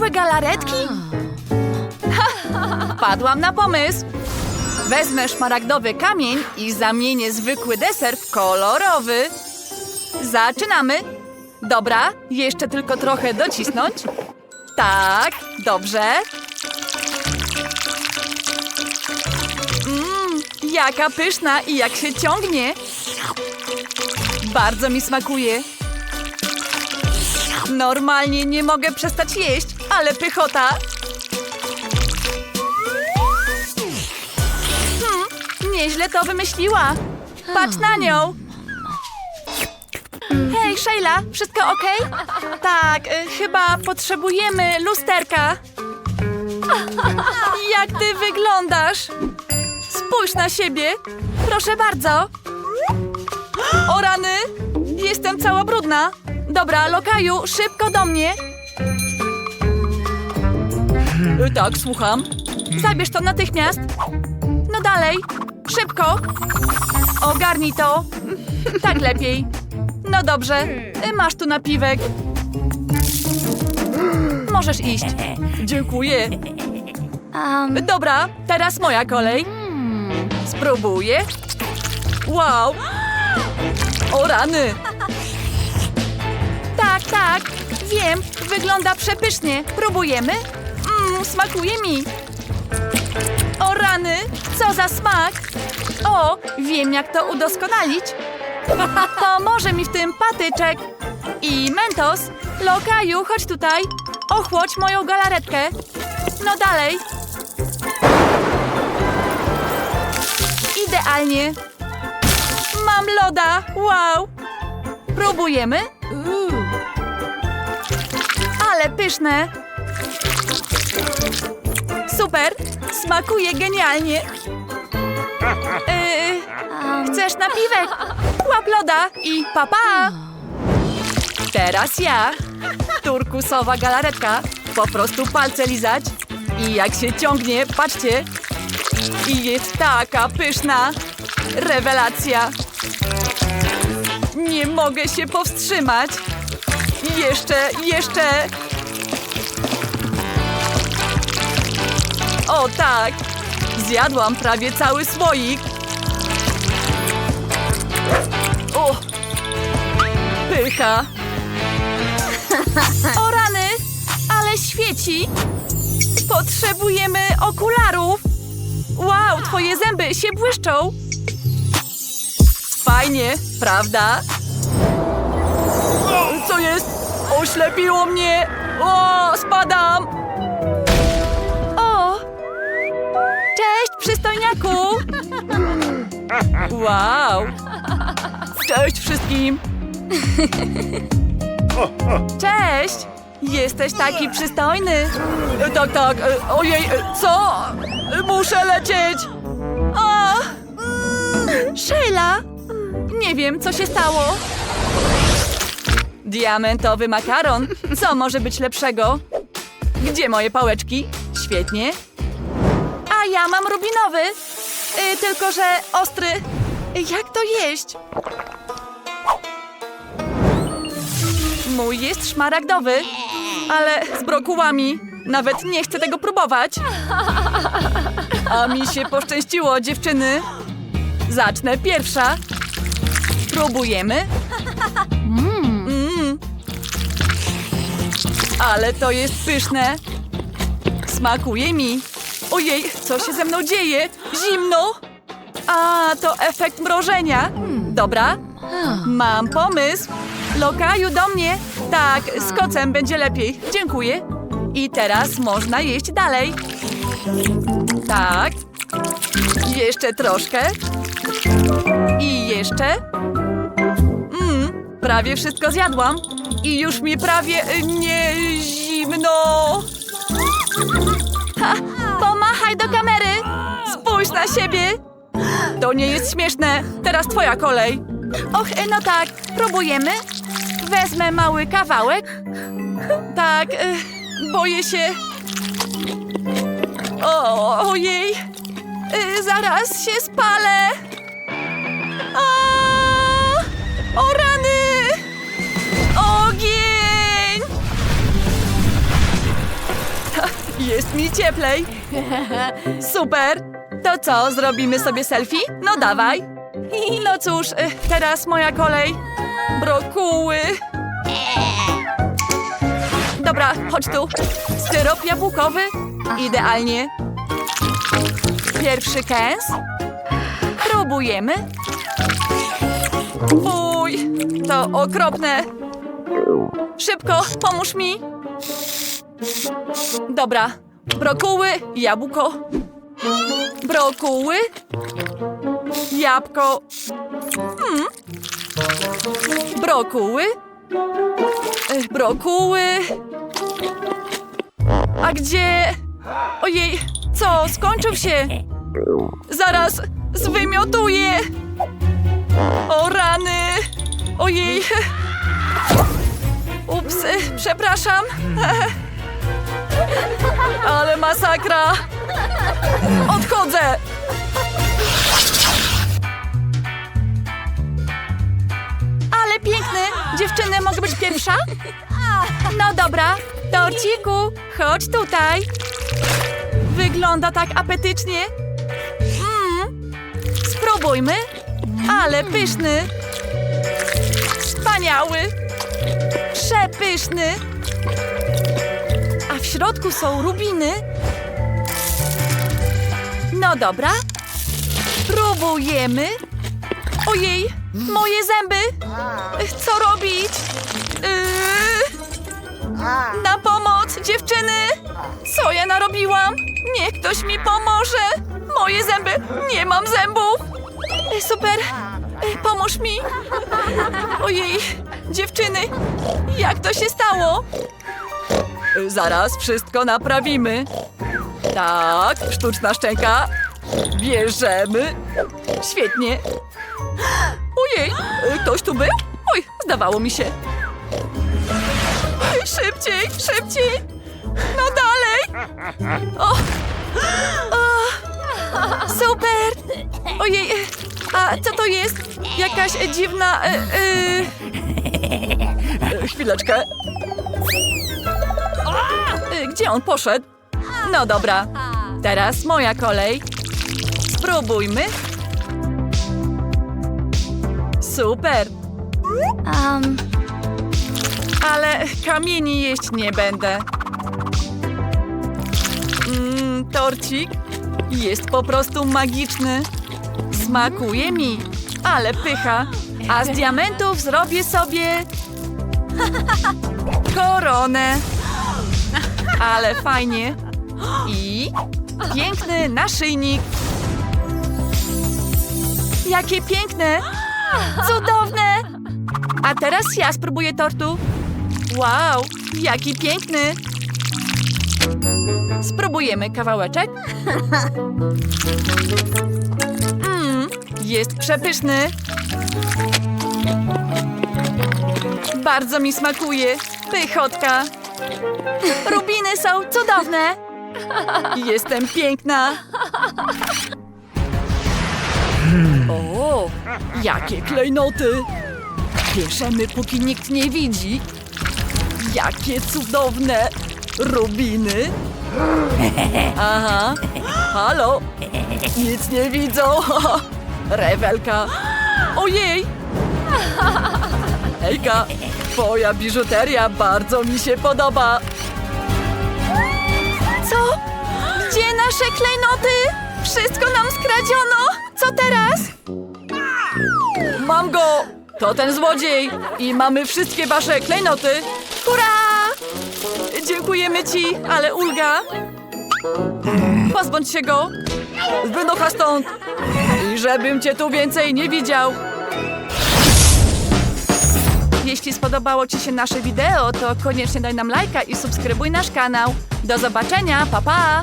zwykłe galaretki? Padłam na pomysł. Wezmę szmaragdowy kamień i zamienię zwykły deser w kolorowy. Zaczynamy. Dobra, jeszcze tylko trochę docisnąć. Tak, dobrze. Mmm, jaka pyszna i jak się ciągnie. Bardzo mi smakuje. Normalnie nie mogę przestać jeść, ale pychota. Hmm, nieźle to wymyśliła. Patrz na nią. Hej, Sheila, wszystko ok? Tak, y, chyba potrzebujemy lusterka. Jak ty wyglądasz? Spójrz na siebie. Proszę bardzo. O rany! Jestem cała brudna. Dobra, lokaju, szybko do mnie. Y, Tak, słucham. Zabierz to natychmiast. No dalej. Szybko. Ogarnij to. Tak lepiej. No dobrze. Y, Masz tu napiwek. Możesz iść. Dziękuję. Um, Dobra, teraz moja kolej. Spróbuję. Wow! O rany! Tak, tak, wiem, wygląda przepysznie. Próbujemy? Smakuje mi. O rany, co za smak! O, wiem jak to udoskonalić. Pomoże mi w tym patyczek. I Mentos, Lokaju, chodź tutaj. Ochłodź moją galaretkę. No dalej. Idealnie. Mam loda. Wow. Próbujemy? Ale pyszne. Super. Smakuje genialnie. Yy, chcesz napiwek? Łap loda i papa. Teraz ja. Turkusowa galaretka. Po prostu palce lizać. I jak się ciągnie, patrzcie. I jest taka pyszna. Rewelacja. Nie mogę się powstrzymać. Jeszcze, jeszcze. O tak. Zjadłam prawie cały słoik. O! Pycha. O rany! Ale świeci! Potrzebujemy okularów! Wow, twoje zęby się błyszczą! Fajnie, prawda? Co jest? Oślepiło mnie! O, spadam! Przystojniaku! Wow! Cześć wszystkim! Cześć! Jesteś taki przystojny! Tak, tak, e, ojej, e, co? Muszę lecieć! O! Sheila! Nie wiem, co się stało. Diamentowy makaron. Co może być lepszego? Gdzie moje pałeczki? Świetnie. A ja mam rubinowy. Y, tylko, że ostry. Jak to jeść? Mój jest szmaragdowy, ale z brokułami. Nawet nie chcę tego próbować. A mi się poszczęściło, dziewczyny. Zacznę pierwsza. Próbujemy. Mm. Ale to jest pyszne. Smakuje mi. Ojej, co się ze mną dzieje? Zimno. A, to efekt mrożenia. Dobra, mam pomysł. Lokaju do mnie. Tak, z kocem będzie lepiej. Dziękuję. I teraz można jeść dalej. Tak. Jeszcze troszkę. I jeszcze. Mm, prawie wszystko zjadłam. I już mi prawie y, nie zimno. Kamery. Spójrz na siebie. To nie jest śmieszne. Teraz twoja kolej. Och, y, no tak. Próbujemy. Wezmę mały kawałek. Tak, y, boję się. O, ojej. Y, zaraz się spalę. A! O rany! Ogień! Jest mi cieplej. Super. To co, zrobimy sobie selfie? No dawaj. No cóż, y, teraz moja kolej. Brokuły. Dobra, chodź tu. Styrop jabłkowy. Idealnie. Pierwszy kęs. Próbujemy. Fuj, to okropne. Szybko, pomóż mi. Dobra, brokuły, jabłko. Brokuły, jabłko. Hmm. Brokuły, y, brokuły. A gdzie... Ojej, co, skończył się? Zaraz zwymiotuję. O rany! Ojej! Ups, przepraszam. Ale masakra! Odchodzę! Ale piękny! Dziewczyny, mogę być pierwsza? No dobra, torciku, chodź tutaj. Wygląda tak apetycznie. Mm. Spróbujmy. Ale pyszny. Wspaniały. Przepyszny. Środku są rubiny. No dobra. Próbujemy. Ojej, moje zęby. Co robić? Yy... Na pomoc, dziewczyny! Co ja narobiłam? Niech ktoś mi pomoże! Moje zęby! Nie mam zębów! E, Super! E, Pomóż mi! Ojej, dziewczyny! Jak to się stało? E, Zaraz wszystko naprawimy. Tak, sztuczna szczęka. Bierzemy. Świetnie. Ojej, e, ktoś tu był? Oj, zdawało mi się. Szybciej, szybciej! No dalej! O! o! Super! Ojej, a co to jest? Jakaś dziwna... E... E, Chwileczkę. Gdzie on poszedł? No dobra, teraz moja kolej. Spróbujmy. Super, Um, ale kamieni jeść nie będę. Mmm, torcik jest po prostu magiczny. Smakuje mi, ale pycha. A z diamentów zrobię sobie koronę. Ale fajnie. I piękny naszyjnik. Jakie piękne! Cudowne! A teraz ja spróbuję tortu. Wow, jaki piękny! Spróbujemy kawałeczek. Mmm, jest przepyszny. Bardzo mi smakuje. Pychotka. Rubiny są cudowne. Jestem piękna. O, jakie klejnoty. Bierzemy, póki nikt nie widzi. Jakie cudowne rubiny. Aha, halo. Nic nie widzą. Rewelka. Ojej. Ejka, twoja biżuteria bardzo mi się podoba. Co? Gdzie nasze klejnoty? Wszystko nam skradziono. Co teraz? Mam go! To ten złodziej! I mamy wszystkie wasze klejnoty! Hurra! Dziękujemy ci, ale ulga! Pozbądź się go! Wynocha stąd! I żebym cię tu więcej nie widział! Jeśli spodobało Ci się nasze wideo, to koniecznie daj nam lajka i subskrybuj nasz kanał. Do zobaczenia, pa pa!